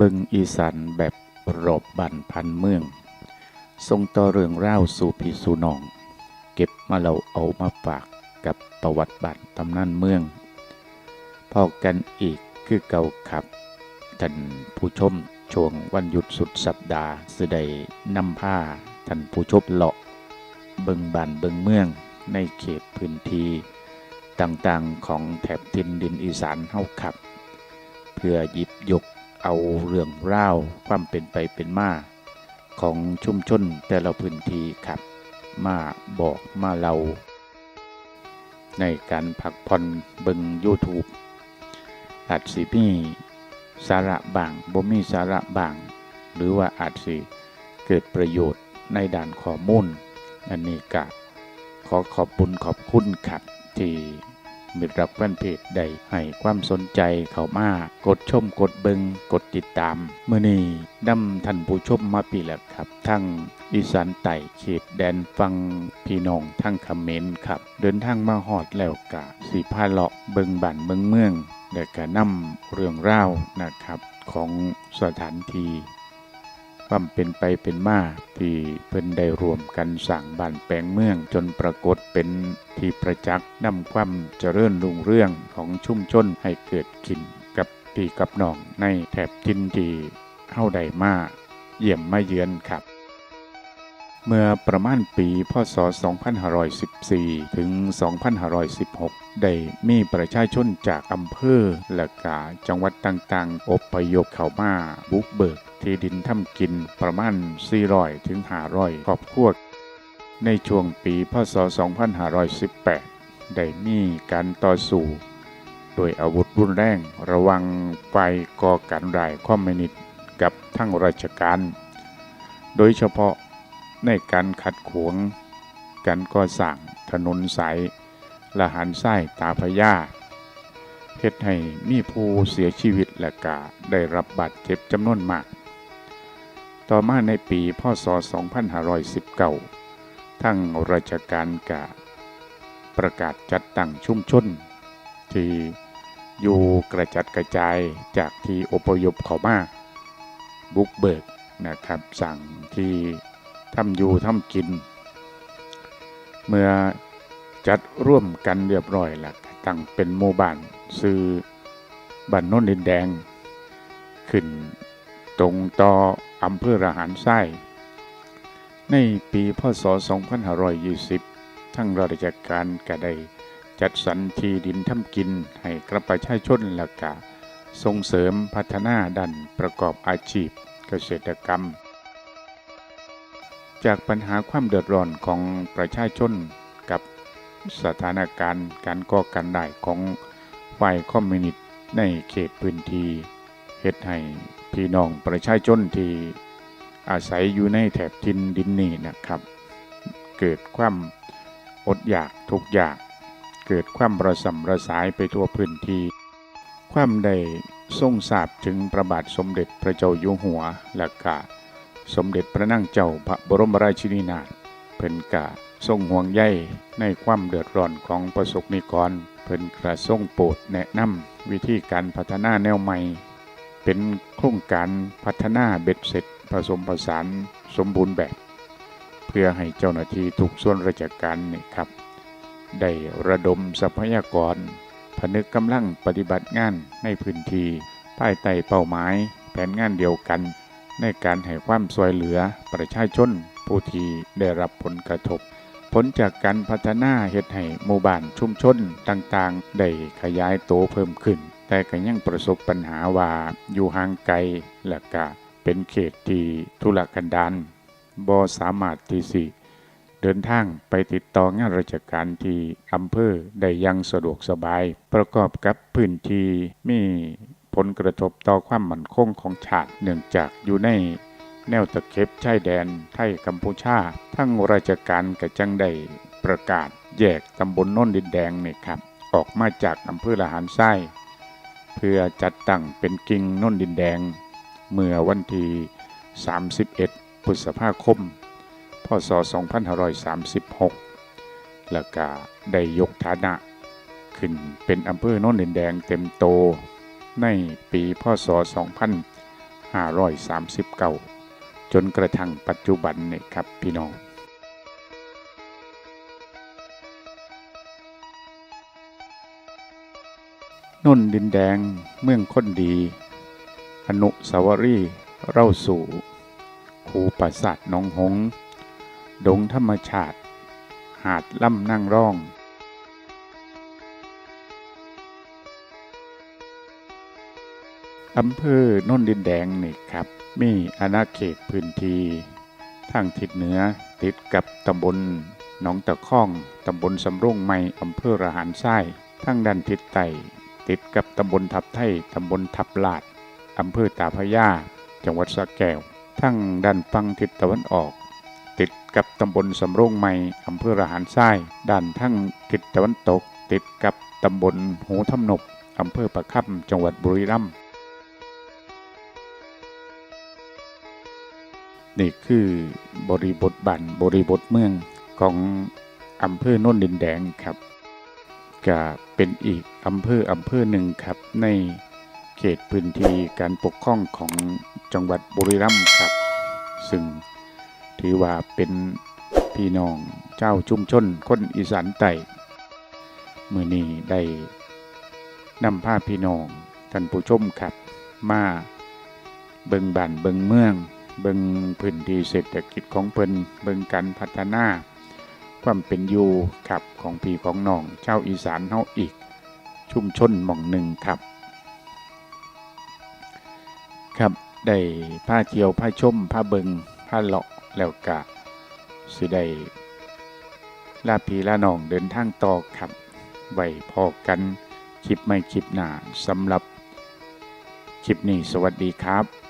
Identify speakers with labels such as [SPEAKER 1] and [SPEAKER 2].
[SPEAKER 1] บิงอีสานแบบรอบบันพันเมือง ทรงต่อเรื่องเล่าสู่พี่สู่น้อง เก็บมาเราเอามาฝากกับประวัติบันตำนานเมืองพอกันอีกคือเก่าขับท่านผู้ชมช่วงวันหยุดสุดสัปดาห์สิได้นำผ้าท่านผู้ชมเลาะเบิงบานเบิงเมืองในเขตพื้นที่ต่างๆของแถบทินดินอีสานเฮาขับ เพื่อหยิบยก เอาเรื่องเล่าความเป็นไปเป็นมาของชุมชนแต่ละพื้นที่ครับมาบอกมาเล่าในการพักผ่อนเบิง YouTube อาจสิมีสาระบางบ่มีสาระบาง หรือว่าอาจสิเกิดประโยชน์ในด้านข้อมูล อันนี้ก็ขอขอบบุญขอบคุณครับที่ มิตรรักแฟนเพจได้ให้ความสนใจเข้ามากดชมกดเบิงกดติดตามเมื่อนี้นำท่านผู้ชมมาปีแล้วครับ ทั้งอีสานไต่เขตแดนฟังพี่น้องทั้งคำเมนครับ เดินทางมาหอดแล้วกะสีพาเลาะเบิงบ้านเบิงเมืองและก็นำเรื่องราวนะครับของสถานที่ ความเป็นไปเป็นมาที่เพิ่นได้รวมกันสั่งบ้านแปลงเมืองจนปรากฏเป็นที่ประจักษ์นำความเจริญรุ่งเรื่องของชุ่มชนให้เกิดขึ้นกับพี่กับน้องในแถบทินที่เฮาได้มาเยี่ยมมาเยือนครับ เมื่อประมาณปีพศ 2514 ถึง 2516 ได้มีประชาชนจากอำเภอและกาจังหวัดต่างๆ อพยพเข้ามาบุกเบิกที่ดินทำกินประมาณ 400 ถึง 500 ครอบครัว ในช่วงปีพศ 2518 ได้มีการต่อสู้โดยอาวุธรุนแรงระวังฝ่ายก่อการร้ายคอมมิวนิสต์กับทั้งราชการ โดยเฉพาะ ในการขัดขวางการก่อสร้างถนนสายละหันไส้ตาพยาเฮ็ดให้มีผู้เสียชีวิตและกาได้รับบาดเจ็บจำนวนมาก ต่อมาในปีพศ 2519 ทั้งราชการกาประกาศจัดตั้งชุมชน ที่อยู่กระจัดกระจายจากที่อพยพเขามาบุกเบิกนะครับสั่งที่ ทำอยู่ทำกิน เมื่อจัดร่วมกันเรียบร้อยแล้วก็ตั้งเป็นหมู่บ้านซื้อบ้านน้นดินแดง ขึ้นตรงต่ออำเภอระหารไส้ในปีพศ 2520 ทั้งราชการก็ได้จัดสรรที่ดินทำกินให้กับประชาชนและกะส่งเสริมพัฒนาด้านประกอบอาชีพเกษตรกรรม จากปัญหาความเดือดร้อนของประชาชนกับสถานการณ์การก่อการร้ของฝ่ายคอมมิวนิสต์ในเขตพื้นที่เฮ็ดให้พี่น้องประชาชนที่อาศัยอยู่ในแถบทินดินนี้นะครับ เกิดความอดอยากทุกข์ยาก เกิดความระสำระสายไปทั่วพื้นที่ ความได้ทรงทราบถึงพระบาทสมเด็จพระเจ้าอยู่หัวและกะ สมเด็จพระนั่งเจ้าพระบรมราชินีนาถเพิ่นกะทรงห่วงใยในความเดือดร้อนของประสบนิกรเพิ่นกระทรงโปรดแนะนำวิธีการพัฒนาแนวใหม่ เป็นโครงการพัฒนาเบ็ดเสร็จผสมผสานสมบูรณ์แบบ เพื่อให้เจ้าหน้าที่ทุกส่วนราชการนี่ครับ ได้ระดมทรัพยากร ผนึกกำลังปฏิบัติงานในพื้นที่ภายใต้เป้าหมายแผนงานเดียวกัน ในการให้ความช่วยเหลือประชาชนผู้ที่ได้รับผลกระทบ ผลจากการพัฒนาเฮ็ดให้หมู่บ้านชุมชนต่างๆ ได้ขยายโตเพิ่มขึ้น แต่ก็ยังประสบปัญหาว่าอยู่ห่างไกลและก็เป็นเขตที่ทุรกันดารบ่สามารถที่สิเดินทางไปติดต่องานราชการที่อำเภอได้ยังสะดวกสบาย ประกอบกับพื้นที่มี ผลกระทบต่อความมั่นคงของชาติเนื่องจากอยู่ในแนวตะเข็บชายแดนไทยกัมพูชา ทั้งราชการกระจังได้ประกาศแยกตำบลโน้นดินแดงนี่ครับ ออกมาจากอำเภอละหารไส้เพื่อจัดตั้งเป็นกิ่งน้นดินแดง เมื่อวันที่31 พฤษภาคม พศ 2536 แล้วก็ได้ยกฐานะ ขึ้นเป็นอำเภอโน้นดินแดงเต็มโต ในปีพศ 2539 จนกระทั่งปัจจุบันนี่ครับพี่น้องนุ่นดินแดงเมืองคนดี อนุสาวรีย์เล่าสู่คูปราสาทหนองหงส์ดงธรรมชาติ หาดล่ำนั่งร่อง อำเภอโน่นดินแดงนี่ครับ มีอาณาเขตพื้นที่ทางทิศเหนือติดกับตำบลหนองตะข้องตำบลสำโรงใหม่อำเภอระหารทรายทางด้านทิศใต้ติดกับตำบลทับไทยตำบลทับลาดอำเภอตาพยา จังหวัดสระแก้วทั้งด้านฝั่งทิศตะวันออก ติดกับตำบลสำโรงใหม่อำเภอระหารทรายด้านทั้งทิศตะวันตก ติดกับตำบลหูทำนบอำเภอประคับจังหวัดบุรีรัมย์ นี่คือบริบทบันบริบทเมืองของอำเภอโน่นดินแดงครับก็เป็นอีกอำเภออำเภอหนึ่งครับ ในเขตพื้นที่การปกครองของจังหวัดบุรีรัมย์ครับ ซึ่งถือว่าเป็นพี่น้องเจ้าชุมชนคนอีสานใต้มือนี้ได้นำพาพี่น้องท่านผู้ชมครับ มาเบิงบ้านเบิงเมือง เบิงพื้นที่เศรษฐกิจของเพิ่นเบิงการพัฒนา ความเป็นอยู่ครับของพี่ของน้องเจ้าอีสานเฮาอีก ชุมชนหม่องหนึ่งครับ ครับได้ผ้าเที่ยวผ้าชมผ้าเบิงผ้าเลาะแล้วกะสิได้ลาพีลาน้องเดินทางต่อครับไว้พอกันคลิปไม่คลิปหน้าสำหรับคลิปนี้สวัสดีครับ